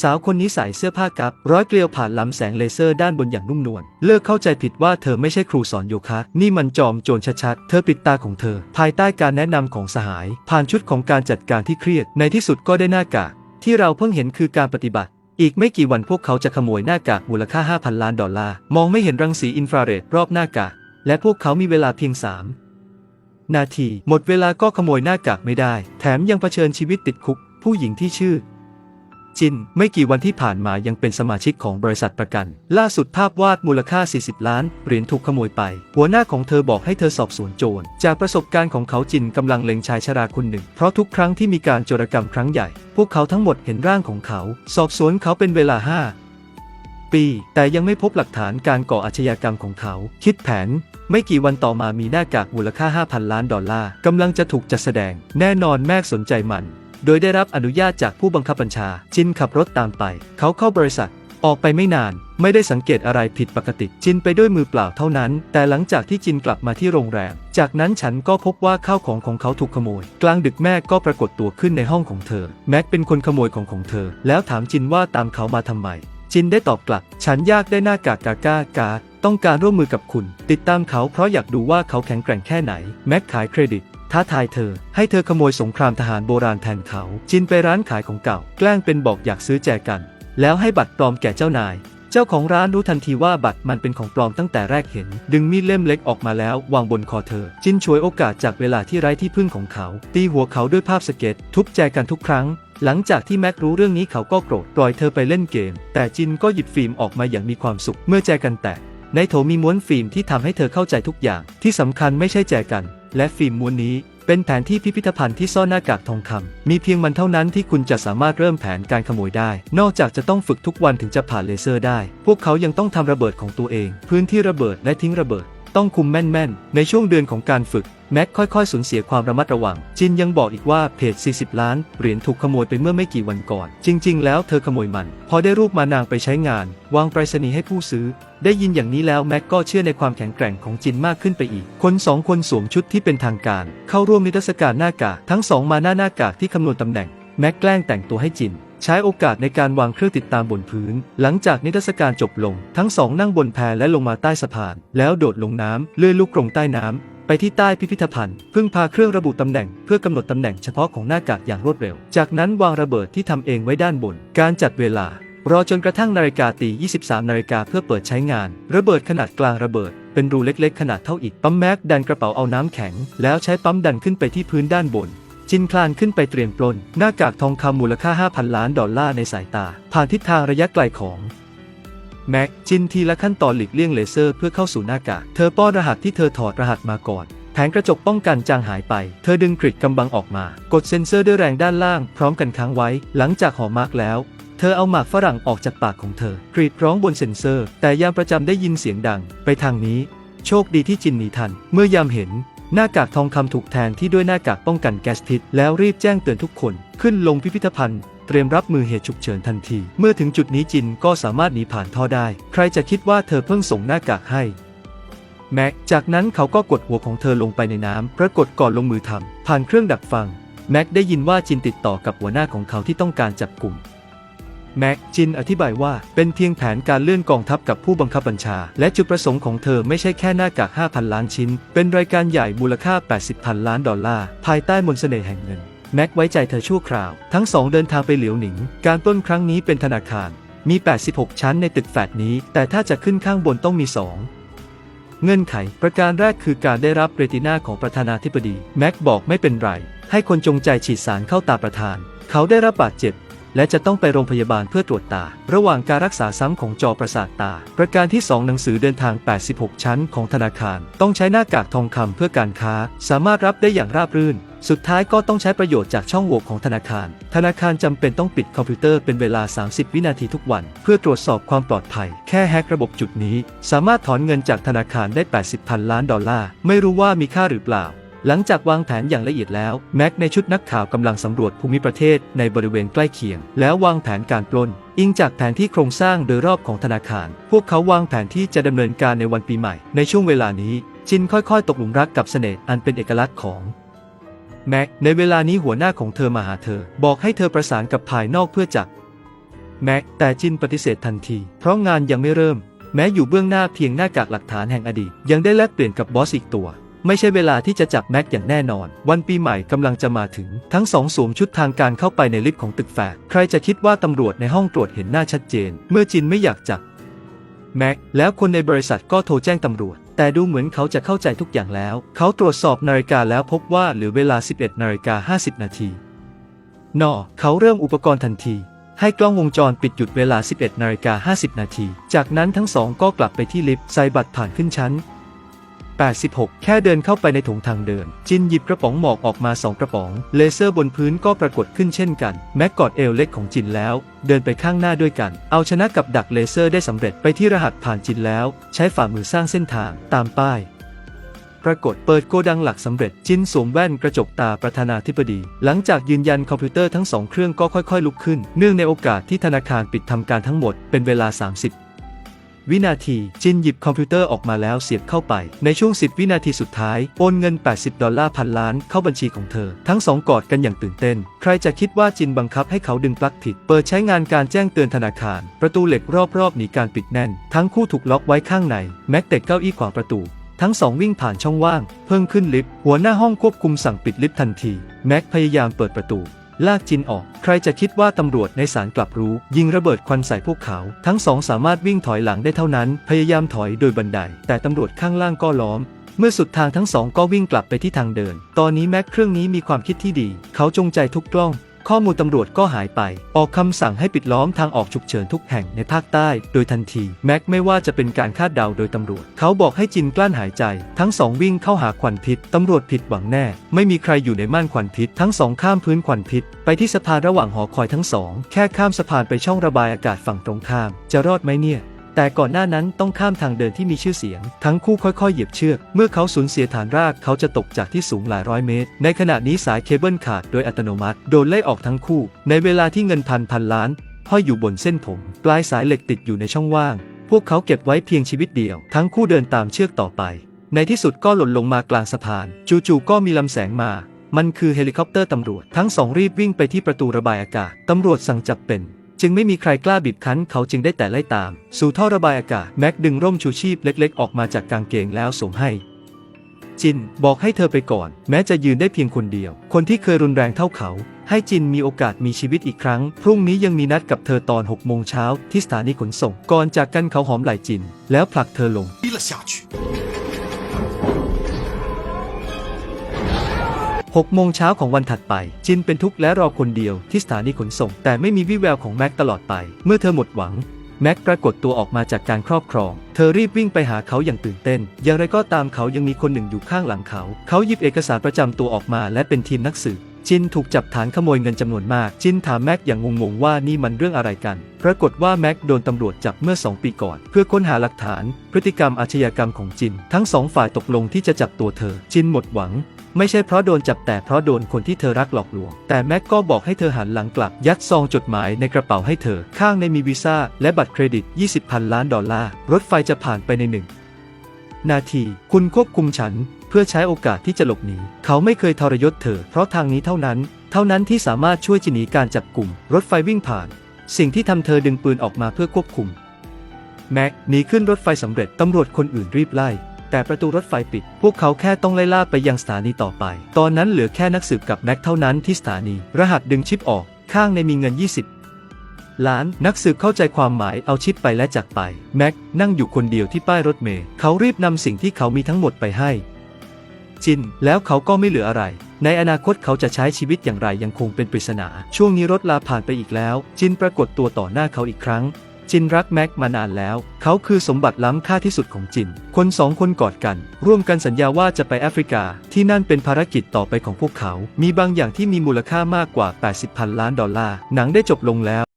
สาวคนนี้ใส่เสื้อผ้ากับ ร้อยเกลียวผ่านลำแสงเลเซอร์ด้านบนอย่างนุ่มนวล เลิกเข้าใจผิดว่าเธอไม่ใช่ครูสอนโยคะ นี่มันจอมโจรชัดๆ เธอปิดตาของเธอ ภายใต้การแนะนำของสหาย ผ่านชุดของการจัดการที่เครียด ในที่สุดก็ได้หน้ากาก ที่เราเพิ่งเห็นคือการปฏิบัติ อีกไม่กี่วันพวกเขาจะขโมยหน้ากากมูลค่า 5,000 ล้านดอลลาร์ มองไม่เห็นรังสีอินฟราเรดรอบหน้ากาก และพวกเขามีเวลาเพียง3นาที หมดเวลาก็ขโมยหน้ากากไม่ได้ แถมยังเผชิญชีวิตติดคุก ผู้หญิงที่ชื่อ จิน ไม่กี่วันที่ผ่านมายังเป็นสมาชิกของบริษัทประกัน ล่าสุดภาพวาดมูลค่า 40 ล้านเหรียญถูกขโมยไป หัวหน้าของเธอบอกให้เธอสอบสวนโจร จากประสบการณ์ของเขาจินกำลังเล็งชายชราคนหนึ่ง เพราะทุกครั้งที่มีการโจรกรรมครั้งใหญ่ พวกเขาทั้งหมดเห็นร่างของเขา สอบสวนเขาเป็นเวลา 5 ปี แต่ยังไม่พบหลักฐานการก่ออาชญากรรมของเขา คิดแผนไม่กี่วันต่อมามีหน้ากากมูลค่า 5,000 ล้านดอลลาร์กำลังจะถูกจัดแสดง แน่นอนแม่สนใจมัน โดยได้รับอนุญาตจากผู้บังคับบัญชา จินขับรถตามไป เขาเข้าบริษัท ออกไปไม่นาน ไม่ได้สังเกตอะไรผิดปกติ จินไปด้วยมือเปล่าเท่านั้น แต่หลังจากที่จินกลับมาที่โรงแรม จากนั้นฉันก็พบว่าข้าวของของเขาถูกขโมย กลางดึกแม่ก็ปรากฏตัวขึ้นในห้องของเธอ แม็กเป็นคนขโมยของของเธอ แล้วถามจินว่าตามเขามาทำไม จินได้ตอบกลับ ฉันยากได้หน้ากากกากากาต้องการร่วมมือกับคุณ ติดตามเขาเพราะอยากดูว่าเขาแข็งแกร่งแค่ไหน แม็กขายเครดิต ท้าทายเธอ ให้เธอขโมยสงครามทหารโบราณแทนเขา จินไปร้านขายของเก่า แกล้งเป็นบอกอยากซื้อแจกัน แล้วให้บัตรปลอมแก่เจ้านาย เจ้าของร้านรู้ทันทีว่าบัตรมันเป็นของปลอมตั้งแต่แรกเห็น ดึงมีดเล่มเล็กออกมาแล้ว วางบนคอเธอ จินฉวยโอกาสจากเวลาที่ไร้ที่พึ่งของเขา ตีหัวเขาด้วยภาพสเก็ต ทุบแจกันทุกครั้งหลังจากที่แม็กรู้เรื่องนี้เขาก็โกรธปล่อยเธอไปเล่นเกม แต่จินก็หยิบฟิล์มออกมาอย่างมีความสุขเมื่อแจกันแตกในโถมีม้วนฟิล์มที่ทำให้เธอเข้าใจทุกอย่าง ที่สำคัญไม่ใช่แจกัน และฟิล์มม้วนนี้ เป็นแผนที่พิพิธภัณฑ์ที่ซ่อนหน้ากากทองคำมีเพียงมันเท่านั้นที่คุณจะสามารถเริ่มแผนการขโมยได้ นอกจากจะต้องฝึกทุกวันถึงจะผ่านเลเซอร์ได้ พวกเขายังต้องทำระเบิดของตัวเอง พื้นที่ระเบิดและทิ้งระเบิด ต้องคุมแม่นๆ ในช่วงเดือนของการฝึก แม็กค่อยๆ สูญเสียความระมัดระวัง จินยังบอกอีกว่าเพจ 40 ล้าน เหรียญถูกขโมยไปเมื่อไม่กี่วันก่อน จริง ๆ แล้วเธอขโมยมัน พอได้รูปมานางไปใช้งาน วางไปรษณีย์ให้ผู้ซื้อ ได้ยินอย่างนี้แล้วแม็กก็เชื่อในความแข็งแกร่งของจินมากขึ้นไปอีก คนสองคนสวมชุดที่เป็นทางการ เข้าร่วมนิทรรศการหน้ากากทั้งสองมาหน้าหน้ากากที่คำนวณตำแหน่งแม็กแกล้งแต่งตัวให้จิน ใช้โอกาสในการวางเครื่องติดตามบนพื้น หลังจากนิทรรศการจบลง ทั้งสองนั่งบนแพและลงมาใต้สะพาน แล้วโดดลงน้ำเลื่อยลูกกรงใต้น้ำไปที่ใต้พิพิธภัณฑ์พึ่งพาเครื่องระบุตำแหน่งเพื่อกำหนดตำแหน่งเฉพาะของหน้ากากอย่างรวดเร็ว จากนั้นวางระเบิดที่ทำเองไว้ด้านบน การจัดเวลา รอจนกระทั่งนาฬิกาตี 23 นาฬิกาเพื่อเปิดใช้งาน ระเบิดขนาดกลางระเบิด เป็นรูเล็กๆ ขนาดเท่าอิฐปั๊มแม็กดันกระเป๋าเอาน้ำแข็ง แล้วใช้ปั๊มดันขึ้นไปที่พื้นด้านบน จินคลานขึ้นไปเตรียมปล้น หน้ากากทองคำมูลค่า 5,000 ล้านดอลลาร์ในสายตา ผ่านทิศทางระยะไกลของแม็กจินทีละขั้นตอนหลีกเลี่ยงเลเซอร์เพื่อเข้าสู่หน้ากาก เธอป้อนรหัสที่เธอถอดรหัสมาก่อน แผงกระจกป้องกันจางหายไป เธอดึงกริดกำบังออกมา กดเซ็นเซอร์ด้วยแรงด้านล่าง พร้อมกันค้างไว้ หลังจากห่อมาร์กแล้ว เธอเอาหมากฝรั่งออกจากปากของเธอ กรีดร้องบนเซ็นเซอร์ แต่ยามประจำได้ยินเสียงดัง ไปทางนี้ โชคดีที่จินหนีทัน เมื่อยามเห็น หน้ากากทองคำถูกแทนที่ด้วยหน้ากากป้องกันแก๊สพิษ แล้วรีบแจ้งเตือนทุกคน ขึ้นลงพิพิธภัณฑ์เตรียมรับมือเหตุฉุกเฉินทันที เมื่อถึงจุดนี้จินก็สามารถหนีผ่านท่อได้ ใครจะคิดว่าเธอเพิ่งส่งหน้ากากให้ แม็ก จากนั้นเขาก็กดหัวของเธอลงไปในน้ำปรากฏก่อนลงมือทำผ่านเครื่องดักฟัง แม็กได้ยินว่าจินติดต่อกับหัวหน้าของเขาที่ต้องการจับกลุ่ม แม็กจินอธิบายว่าเป็นเพียงแผนการเลื่อนกองทัพกับผู้บังคับบัญชา และจุดประสงค์ของเธอไม่ใช่แค่หน้ากาก 5,000 ล้านชิ้น เป็นรายการใหญ่มูลค่า 80 พันล้านดอลลาร์ ภายใต้มนต์เสน่ห์แห่งเงินแม็กไว้ใจเธอชั่วคราว ทั้งสองเดินทางไปเหลียวหนิง การปล้นครั้งนี้เป็นธนาคาร มี 86 ชั้นในตึกแฟดนี้ แต่ถ้าจะขึ้นข้างบนต้องมี 2เงื่อนไข ประการแรกคือการได้รับเรตินาของประธานาธิบดี แม็กบอกไม่เป็นไร ให้คนจงใจฉีดสารเข้าตาประธาน เขาได้รับบาดเจ็บ และจะต้องไปโรงพยาบาลเพื่อตรวจตา ระหว่างการรักษาซ้ำของจอประสาทตา ประการที่ 2 หนังสือเดินทาง 86 ชั้นของธนาคาร ต้องใช้หน้ากากทองคำเพื่อการค้า สามารถรับได้อย่างราบรื่น สุดท้ายก็ต้องใช้ประโยชน์จากช่องโหว่ของธนาคาร ธนาคารจำเป็นต้องปิดคอมพิวเตอร์เป็นเวลา 30 วินาทีทุกวัน เพื่อตรวจสอบความปลอดภัย แค่แฮกระบบจุดนี้ สามารถถอนเงินจากธนาคารได้ 80พันล้านดอลลาร์ ไม่รู้ว่ามีค่าหรือเปล่า หลังจากวางแผนอย่างละเอียดแล้ว แม็กในชุดนักข่าวกำลังสำรวจภูมิประเทศในบริเวณใกล้เคียง แล้ววางแผนการปล้น อิงจากแผนที่โครงสร้างโดยรอบของธนาคาร พวกเขาวางแผนที่จะดำเนินการในวันปีใหม่ ในช่วงเวลานี้ จินค่อยๆ ตกหลุมรักกับเสน่ห์อันเป็นเอกลักษณ์ของแม็กในเวลานี้หัวหน้าของเธอมาหาเธอ บอกให้เธอประสานกับภายนอกเพื่อจับแม็กแต่จินปฏิเสธทันที เพราะงานยังไม่เริ่ม แม้อยู่เบื้องหน้าเพียงหน้ากากหลักฐานแห่งอดีต ยังได้แลกเปลี่ยนกับบอสอีกตัว ไม่ใช่เวลาที่จะจับแม็กอย่างแน่นอน วันปีใหม่กำลังจะมาถึง ทั้งสองสวมชุดทางการเข้าไปในลิฟต์ของตึกแฝดใครจะคิดว่าตำรวจในห้องตรวจเห็นหน้าชัดเจน เมื่อจินไม่อยากจับแม็กแล้วคนในบริษัทก็โทรแจ้งตำรวจ แต่ดูเหมือนเขาจะเข้าใจทุกอย่างแล้ว เขาตรวจสอบนาฬิกาแล้วพบว่าเหลือเวลา 11นาฬิกา50 นาทีนอเขาเริ่มอุปกรณ์ทันที ให้กล้องวงจรปิดหยุดเวลา 11นาฬิกา50 นาที จากนั้นทั้งสองก็กลับไปที่ลิฟต์ใส่บัตรผ่านขึ้นชั้น 86 แค่เดินเข้าไปในถุงทางเดิน จินหยิบกระป๋องหมอกออกมาสองกระป๋อง เลเซอร์บนพื้นก็ปรากฏขึ้นเช่นกัน แม็กกอดเอวเล็กของจินแล้ว เดินไปข้างหน้าด้วยกัน เอาชนะกับดักเลเซอร์ได้สำเร็จไปที่รหัสผ่านจินแล้ว ใช้ฝ่ามือสร้างเส้นทางตามป้าย ปรากฏเปิดโกดังหลักสำเร็จ จินสวมแว่นกระจกตาประธานาธิบดี หลังจากยืนยันคอมพิวเตอร์ทั้งสองเครื่องก็ค่อยๆ ลุกขึ้น เนื่องในโอกาสที่ธนาคารปิดทำการทั้งหมดเป็นเวลา 30 วินาที จินหยิบคอมพิวเตอร์ออกมาแล้วเสียบเข้าไป ในช่วง 10 วินาทีสุดท้าย โอนเงิน 80 ดอลลาร์พันล้านเข้าบัญชีของเธอ ทั้งสองกอดกันอย่างตื่นเต้น ใครจะคิดว่าจินบังคับให้เขาดึงปลั๊กผิด เปิดใช้งานการแจ้งเตือนธนาคาร ประตูเหล็กรอบๆหนีการปิดแน่น ทั้งคู่ถูกล็อกไว้ข้างใน แม็กเตะเก้าอี้ขวางประตู ทั้งสองวิ่งผ่านช่องว่าง เพิ่งขึ้นลิฟต์ หัวหน้าห้องควบคุมสั่งปิดลิฟต์ทันที แม็กพยายามเปิดประตู ลากจินออก ใครจะคิดว่าตำรวจในศาลกลับรู้ ยิงระเบิดควันใส่พวกเขา ทั้งสองสามารถวิ่งถอยหลังได้เท่านั้น พยายามถอยโดยบันได แต่ตำรวจข้างล่างก็ล้อมเมื่อสุดทางทั้งสองก็วิ่งกลับไปที่ทางเดิน ตอนนี้แม็กเครื่องนี้มีความคิดที่ดี เขาจงใจทุกกล้อง ข้อมูลตำรวจก็หายไป ออกคำสั่งให้ปิดล้อมทางออกฉุกเฉินทุกแห่งในภาคใต้โดยทันที แม็กไม่ว่าจะเป็นการคาดเดาโดยตำรวจ เขาบอกให้จินกลั้นหายใจ ทั้งสองวิ่งเข้าหาควันพิษตำรวจผิดหวังแน่ ไม่มีใครอยู่ในม่านควันพิษ ทั้งสองข้ามพื้นควันพิษ ไปที่สะพานระหว่างหอคอยทั้งสอง แค่ข้ามสะพานไปช่องระบายอากาศฝั่งตรงข้าม จะรอดไหมเนี่ย แต่ก่อนหน้านั้นต้องข้ามทางเดินที่มีชื่อเสียง ทั้งคู่ค่อยๆ เหยียบเชือก เมื่อเขาสูญเสียฐานรากเขาจะตกจากที่สูงหลายร้อยเมตร ในขณะนี้สายเคเบิลขาดโดยอัตโนมัติ โดนไล่ออกทั้งคู่ ในเวลาที่เงินพันพันล้านห้อยอยู่บนเส้นผม ปลายสายเหล็กติดอยู่ในช่องว่าง พวกเขาเก็บไว้เพียงชีวิตเดียว ทั้งคู่เดินตามเชือกต่อไป ในที่สุดก็หล่นลงมากลางสะพาน จู่ๆก็มีลำแสงมา มันคือเฮลิคอปเตอร์ตำรวจ ทั้งสองรีบวิ่งไปที่ประตูระบายอากาศตำรวจสั่งจับเป็น จึงไม่มีใครกล้าบีบคั้นเขาจึงได้แต่ไล่ตาม สู่ท่อระบายอากาศแม็กดึงร่มชูชีพเล็กๆ ออกมาจากกางเกงแล้วสวมให้ จินบอกให้เธอไปก่อน แม้จะยืนได้เพียงคนเดียว คนที่เคยรุนแรงเท่าเขา ให้จินมีโอกาสมีชีวิตอีกครั้ง พรุ่งนี้ยังมีนัดกับเธอตอน6โมงเช้าที่สถานีขนส่งก่อนจากกันเขาหอมไหล่จิน แล้วผลักเธอลง 6โมงเช้าของวันถัดไป จินเป็นทุกข์และรอคนเดียวที่สถานีขนส่ง แต่ไม่มีวิแววของแม็กตลอดไป เมื่อเธอหมดหวัง แม็กปรากฏตัวออกมาจากการครอบครอง เธอรีบวิ่งไปหาเขาอย่างตื่นเต้น อย่างไรก็ตามเขายังมีคนหนึ่งอยู่ข้างหลังเขา เขาหยิบเอกสารประจำตัวออกมาและเป็นทีมนักสืบ จินถูกจับฐานขโมยเงินจำนวนมาก จินถามแม็กอย่างงงๆว่านี่มันเรื่องอะไรกัน ปรากฏว่าแม็กโดนตำรวจจับเมื่อ 2 ปีก่อน เพื่อค้นหาหลักฐาน พฤติกรรมอาชญากรรมของจิน ทั้งสองฝ่ายตกลงที่จะจับตัวเธอ จินหมดหวัง ไม่ใช่เพราะโดนจับแต่เพราะโดนคนที่เธอรักหลอกลวง แต่แม็กก็บอกให้เธอหันหลังกลับ ยัดซองจดหมายในกระเป๋าให้เธอ ข้างในมีวีซ่าและบัตรเครดิต 20พันล้านดอลลาร์ รถไฟจะผ่านไปในหนึ่ง นาที คุณควบคุมฉัน เพื่อใช้โอกาสที่จะหลบหนี เขาไม่เคยทรยศเธอ เพราะทางนี้เท่านั้น เท่านั้นที่สามารถช่วยจินหนีการจับกลุ่ม รถไฟวิ่งผ่าน สิ่งที่ทำเธอดึงปืนออกมาเพื่อควบคุม แม็กหนีขึ้นรถไฟสำเร็จตำรวจคนอื่นรีบไล่ แต่ประตูรถไฟปิด พวกเขาแค่ต้องไล่ล่าไปยังสถานีต่อไป ตอนนั้นเหลือแค่นักสืบกับแม็กเท่านั้นที่สถานี รหัสดึงชิปออก ข้างในมีเงิน 20 ล้าน นักสืบเข้าใจความหมายเอาชิปไปและจากไป แม็กนั่งอยู่คนเดียวที่ป้ายรถเมล์เขารีบนำสิ่งที่เขามีทั้งหมดไปให้ จิน แล้วเขาก็ไม่เหลืออะไร ในอนาคตเขาจะใช้ชีวิตอย่างไรยังคงเป็นปริศนา ช่วงนี้รถลาผ่านไปอีกแล้ว จินปรากฏตัวต่อหน้าเขาอีกครั้งจินรักแม็กมานานแล้ว เขาคือสมบัติล้ำค่าที่สุดของจิน คนสองคนกอดกัน ร่วมกันสัญญาว่าจะไปแอฟริกา ที่นั่นเป็นภารกิจต่อไปของพวกเขา มีบางอย่างที่มีมูลค่ามากกว่า 80พันล้านดอลลาร์ หนังได้จบลงแล้ว